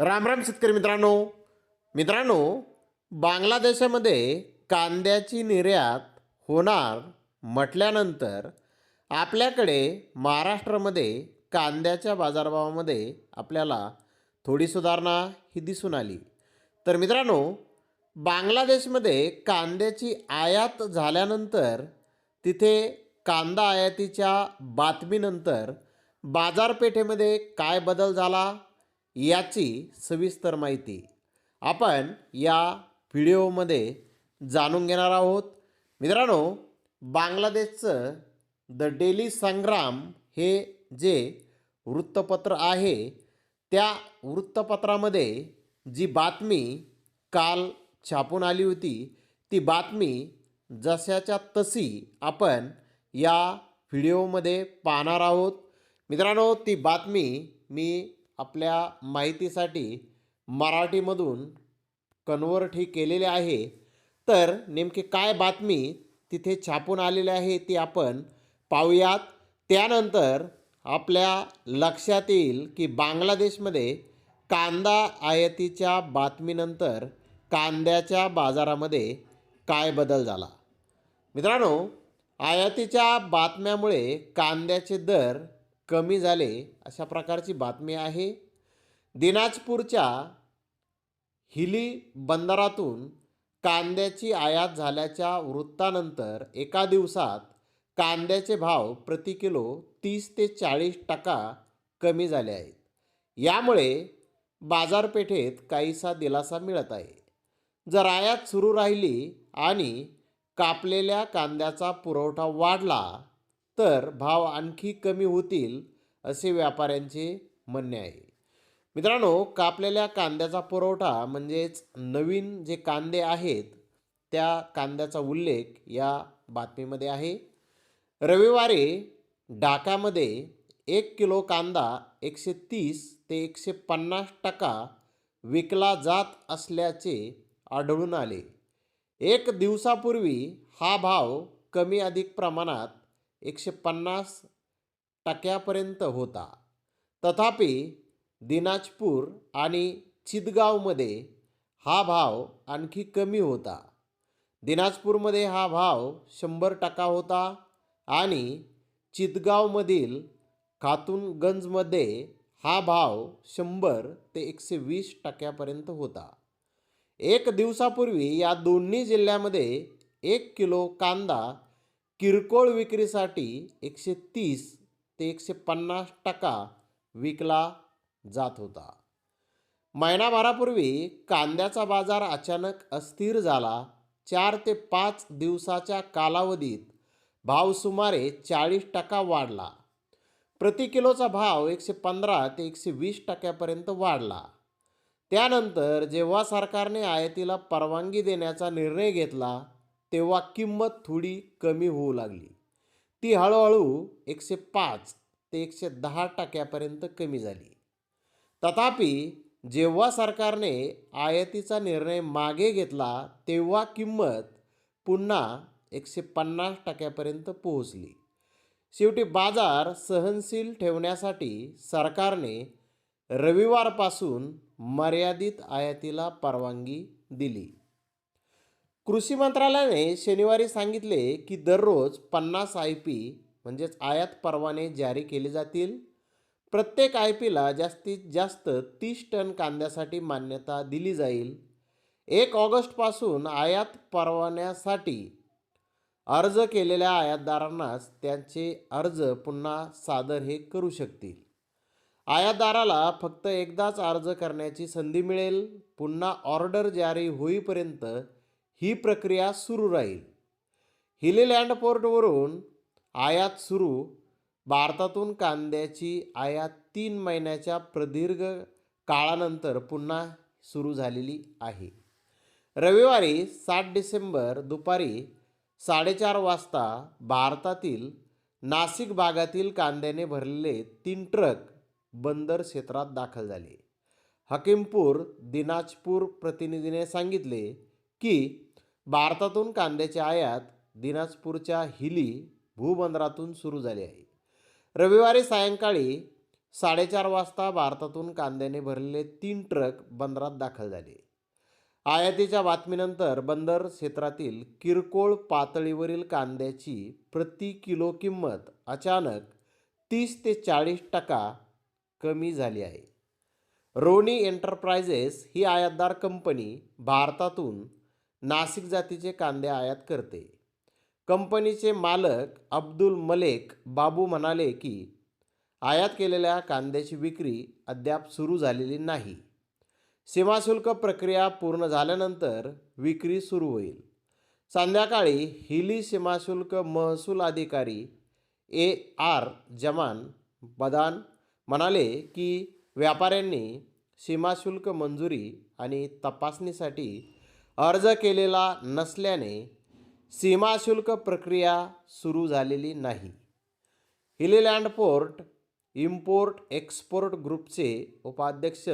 राम राम शेतकरी मित्रांनो. मित्रांनो बांगलादेशामध्ये कांद्याची निर्यात होणार म्हटल्यानंतर आपल्याकडे महाराष्ट्रामध्ये कांद्याच्या बाजारभावामध्ये आपल्याला थोडी सुधारणा ही दिसून आली. तर मित्रांनो बांगलादेशमध्ये कांद्याची आयात झाल्यानंतर तिथे कांदा आयातीच्या बातमीनंतर बाजारपेठेमध्ये काय बदल झाला? याची सविस्तर माहिती आपण या व्हिडिओमध्ये जाणून घेणार आहोत. मित्रांनो बांगलादेशचं द डेली संग्राम हे जे वृत्तपत्र आहे त्या वृत्तपत्रामध्ये जी बातमी काल छापून आली होती ती बातमी जशाच्या तशी आपण या व्हिडिओमध्ये पाहणार आहोत. मित्रांनो ती बातमी मी आपल्या माहितीसाठी मराठीमधून कन्वर्ट ही केलेले आहे. तर नेमकी काय बातमी तिथे छापून आलेली आहे ती आपण पाहूयात. त्यानंतर आपल्या लक्षात येईल की बांगलादेशमध्ये कांदा आयातीच्या बातमीनंतर कांद्याच्या बाजारामध्ये काय बदल झाला? मित्रांनो आयातीच्या बातम्यामुळे कांद्याचे दर कमी झाले अशा प्रकारची बातमी आहे. दिनाजपूरच्या हिली बंदरातून कांद्याची आयात झाल्याच्या वृत्तानंतर एका दिवसात कांद्याचे भाव प्रति किलो तीस ते चाळीस टक्का कमी झाले आहेत. यामुळे बाजारपेठेत काहीसा दिलासा मिळत आहे. जर आयात सुरू राहिली आणि कापलेल्या कांद्याचा पुरवठा वाढला तर भाव आणखी कमी होतील असे व्यापाऱ्यांचे म्हणणे आहे. मित्रांनो कापलेल्या कांद्याचा पुरवठा म्हणजेच नवीन जे कांदे आहेत त्या कांद्याचा उल्लेख या बातमीमध्ये आहे. रविवारी ढाकामध्ये एक किलो कांदा एकशे तीस ते एकशे पन्नास टक्का विकला जात असल्याचे आढळून आले. एक दिवसापूर्वी हा भाव कमी अधिक प्रमाणात एकशे पन्नास टक्क्यापर्यंत होता. तथापि दिनाजपूर आणि चितगावमध्ये हा भाव आणखी कमी होता. दिनाजपूरमध्ये हा भाव शंभर टक्का होता आणि चितगावमधील खातूनगंजमध्ये हा भाव शंभर ते एकशे वीस टक्क्यापर्यंत होता. एक दिवसापूर्वी या दोन्ही जिल्ह्यामध्ये एक किलो कांदा किरकोळ विक्रीसाठी एकशे तीस ते एकशे पन्नास टक्का विकला जात होता. महिनाभरापूर्वी कांद्याचा बाजार अचानक अस्थिर झाला. चार ते पाच दिवसाच्या कालावधीत भाव सुमारे चाळीस टक्का वाढला. प्रति किलोचा भाव एकशे पंधरा ते एकशे वीस टक्क्यापर्यंत वाढला. त्यानंतर जेव्हा सरकारने आयातीला परवानगी देण्याचा निर्णय घेतला तेव्हा किंमत थोडी कमी होऊ लागली. ती हळूहळू एकशे पाच ते एकशे दहा टक्क्यापर्यंत कमी झाली. तथापि जेव्हा सरकारने आयातीचा निर्णय मागे घेतला तेव्हा किंमत पुन्हा एकशे पन्नास टक्क्यापर्यंत पोहोचली. शेवटी बाजार सहनशील ठेवण्यासाठी सरकारने रविवारपासून मर्यादित आयातीला परवानगी दिली. कृषी मंत्रालयाने शनिवारी सांगितले की दररोज पन्नास आय पी म्हणजेच आयात परवाने जारी केले जातील. प्रत्येक आय पीला जास्तीत जास्त तीस टन कांद्यासाठी मान्यता दिली जाईल. एक ऑगस्टपासून आयात परवान्यासाठी अर्ज केलेल्या आयातदारांनाच त्यांचे अर्ज पुन्हा सादर हे करू शकतील. आयातदाराला फक्त एकदाच अर्ज करण्याची संधी मिळेल. पुन्हा ऑर्डर जारी होईपर्यंत ही प्रक्रिया सुरू राहील. हिलीलँड पोर्टवरून आयात सुरू. भारतातून कांद्याची आयात तीन महिन्याच्या प्रदीर्घ काळानंतर पुन्हा सुरू झालेली आहे. रविवारी सात डिसेंबर दुपारी साडेचार वाजता भारतातील नाशिक भागातील कांद्याने भरलेले तीन ट्रक बंदर क्षेत्रात दाखल झाले. हकीमपूर दिनाजपूर प्रतिनिधीने सांगितले की भारतातून कांद्याची आयात दिनाजपूरच्या हिली भूबंदरातून सुरू झाली आहे. रविवारी सायंकाळी साडेचार वाजता भारतातून कांद्याने भरलेले तीन ट्रक बंदरात दाखल झाले. आयातीच्या बातमीनंतर बंदर क्षेत्रातील किरकोळ पातळीवरील कांद्याची प्रति किलो किंमत अचानक तीस ते चाळीस टक्का कमी झाली आहे. रोनी एंटरप्राइजेस ही आयातदार कंपनी भारतातून नाशिक जातीचे कांदे आयात करते. कंपनीचे मालक अब्दुल मलेक बाबू म्हणाले की आयात केलेल्या कांद्याची विक्री अद्याप सुरू झालेली नाही. सीमाशुल्क प्रक्रिया पूर्ण झाल्यानंतर विक्री सुरू होईल. संध्याकाळी हिली सीमाशुल्क महसूल अधिकारी ए आर जमान बदान म्हणाले की व्यापाऱ्यांनी सीमाशुल्क मंजुरी आणि तपासणीसाठी अर्ज केलेला नसल्याने सीमाशुल्क प्रक्रिया सुरू झालेली नाही. हिलीलँड पोर्ट इम्पोर्ट एक्सपोर्ट ग्रुपचे उपाध्यक्ष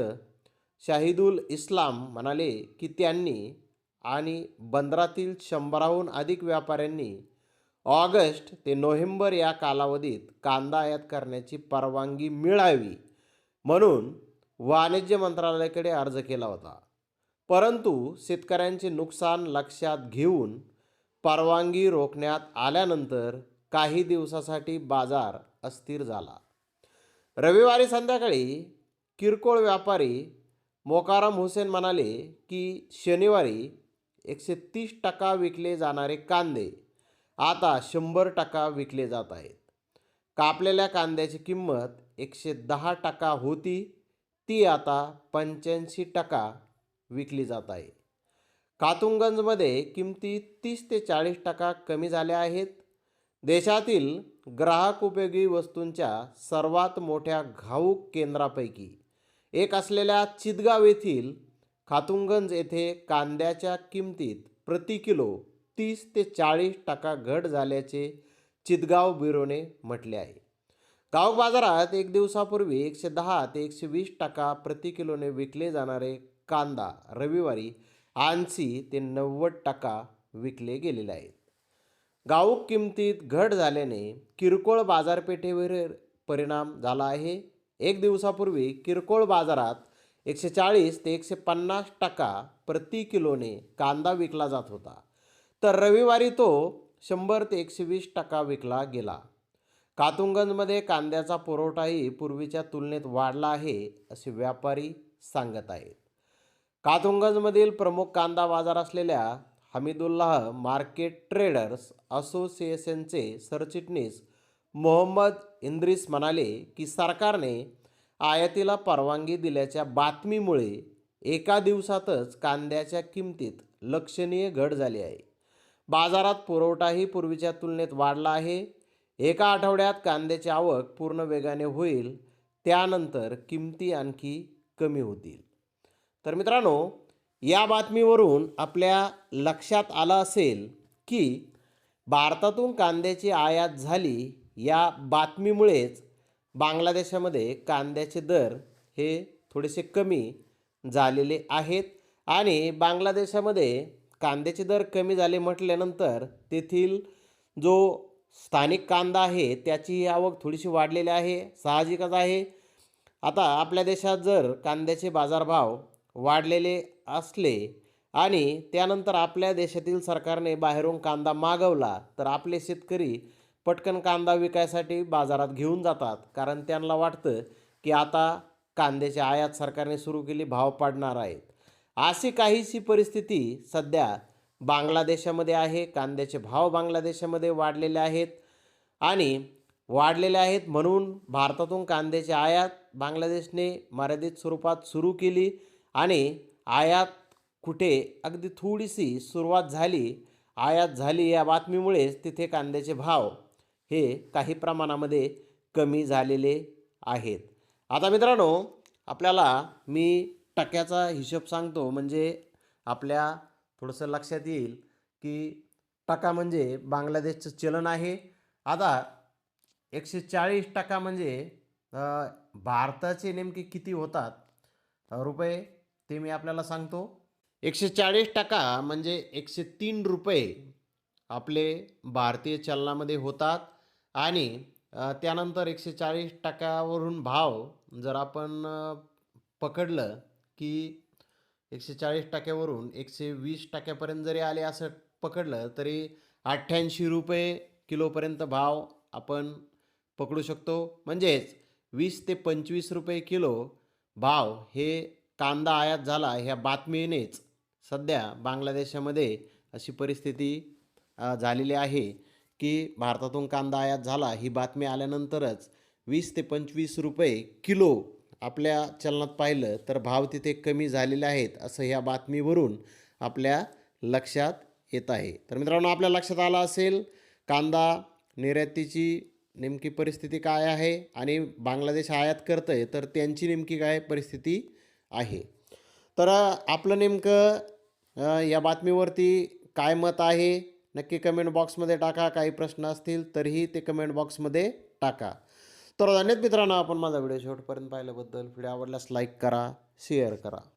शाहिदुल इस्लाम म्हणाले की त्यांनी आणि बंदरातील शंभराहून अधिक व्यापाऱ्यांनी ऑगस्ट ते नोव्हेंबर या कालावधीत कांदा आयात करण्याची परवानगी मिळावी म्हणून वाणिज्य मंत्रालयाकडे अर्ज केला होता. परंतु शेतकऱ्यांचे नुकसान लक्षात घेऊन परवानगी रोखण्यात आल्यानंतर काही दिवसासाठी बाजार अस्थिर झाला. रविवारी संध्याकाळी किरकोळ व्यापारी मोकाराम हुसेन म्हणाले की शनिवारी एकशे तीस टक्का विकले जाणारे कांदे आता शंभर टक्का विकले जात आहेत. कापलेल्या कांद्याची किंमत एकशे दहा टक्का होती ती आता पंच्याऐंशी टक्का विकली जात आहे. कातुंगंजमध्ये किमती तीस ते चाळीस टक्का कमी झाल्या आहेत. देशातील ग्राहक उपयोगी वस्तूंच्या सर्वात मोठ्या घाऊक केंद्रापैकी एक असलेल्या चितगाव येथील खातुंगंज येथे कांद्याच्या किमतीत प्रति किलो तीस ते चाळीस टक्का घट झाल्याचे चितगाव ब्युरोने म्हटले आहे. गाव बाजारात एक दिवसापूर्वी एकशे दहा ते एकशे वीस टक्का प्रति किलोने विकले जाणारे कांदा रविवारी ऐंशी ते नव्वद टक्का विकले गेलेले आहेत. गाऊक किमतीत घट झाल्याने किरकोळ बाजारपेठेवर परिणाम झाला आहे. एक दिवसापूर्वी किरकोळ बाजारात एकशे चाळीस ते एकशे पन्नास टक्का प्रति किलोने कांदा विकला जात होता. तर रविवारी तो शंभर ते एकशे वीस टक्का विकला गेला. कातुंगंजमध्ये कांद्याचा पुरवठाही पूर्वीच्या तुलनेत वाढला आहे असे व्यापारी सांगत आहेत. कातुंगजमधील प्रमुख कांदा बाजार असलेल्या हमीदुल्लाह मार्केट ट्रेडर्स असोसिएशनचे सरचिटणीस मोहम्मद इंद्रिस म्हणाले की सरकारने आयातीला परवानगी दिल्याच्या बातमीमुळे एका दिवसातच कांद्याच्या किमतीत लक्षणीय घट झाली आहे. बाजारात पुरवठाही पूर्वीच्या तुलनेत वाढला आहे. एका आठवड्यात कांद्याची आवक पूर्ण वेगाने होईल त्यानंतर किमती आणखी कमी होतील. तर मित्रांनो या बातमीवरून आपल्या लक्षात आलं असेल की भारतातून कांद्याची आयात झाली या बातमीमुळेच बांगलादेशामध्ये कांद्याचे दर हे थोडेसे कमी झालेले आहेत आणि बांगलादेशामध्ये कांद्याचे दर कमी झाले म्हटल्यानंतर तेथील जो स्थानिक कांदा आहे त्याची आवक थोडीशी वाढलेली आहे साहजिकच आहे. आता आपल्या देशात जर कांद्याचे बाजारभाव वाढलेले असले आणि त्यानंतर आपल्या देशातील सरकारने बाहेरून कांदा मागवला तर आपले शेतकरी पटकन कांदा विकायसाठी बाजारात घेऊन जातात. कारण त्यांना वाटतं की आता कांद्याची आयात सरकारने सुरू केली भाव पाडणार आहेत. अशी काहीशी परिस्थिती सध्या बांगलादेशामध्ये आहे. कांद्याचे भाव बांगलादेशामध्ये वाढलेले आहेत आणि वाढलेले आहेत म्हणून भारतातून कांद्याची आयात बांगलादेशने मर्यादित स्वरूपात सुरू केली. आणि आयात कुठे? अगदी थोडीशी सुरुवात झाली. आयात झाली या बातमीमुळेच तिथे कांद्याचे भाव हे काही प्रमाणामध्ये कमी झालेले आहेत. आता मित्रांनो आपल्याला मी टक्क्याचा हिशोब सांगतो. म्हणजे आपल्या थोडंसं लक्षात येईल की टका म्हणजे बांगलादेशचं चलन आहे. आता एकशे चाळीस टक्का म्हणजे भारताचे नेमके किती होतात? रुपये ते मी आपल्याला सांगतो. एकशे चाळीस टक्का म्हणजे एकशे तीन रुपये आपले भारतीय चलनामध्ये होतात. आणि त्यानंतर एकशे चाळीस टक्क्यावरून भाव जर आपण पकडलं की एकशे चाळीस टक्क्यावरून एकशे वीस टक्क्यापर्यंत जरी आले असं पकडलं तरी अठ्ठ्याऐंशी रुपये किलोपर्यंत भाव आपण पकडू शकतो. म्हणजेच वीस ते पंचवीस रुपये किलो भाव हे कांदा आयात झाला ह्या बातमीनेच सध्या बांगलादेशामध्ये अशी परिस्थिती झालेली आहे की भारतातून कांदा आयात झाला ही बातमी आल्यानंतरच वीस ते पंचवीस रुपये किलो आपल्या चलनात पाहिलं तर भाव तिथे कमी झालेले आहेत असं ह्या बातमीवरून आपल्या लक्षात येत आहे. तर मित्रांनो आपल्या लक्षात आलं असेल कांदा निर्यातीची नेमकी परिस्थिती काय आहे आणि बांगलादेश आयात करतं आहे तर त्यांची नेमकी काय परिस्थिती आहे. तर आपलं नेमकं या बातमीवरती काय मत आहे? नक्की कमेंट बॉक्समध्ये टाका. काही प्रश्न असतील तरीही ते कमेंट बॉक्समध्ये टाका. तर धन्यवाद मित्रांनो. आपण माझा व्हिडिओ शेवटपर्यंत पाहिल्याबद्दल. व्हिडिओ आवडल्यास लाईक करा शेअर करा.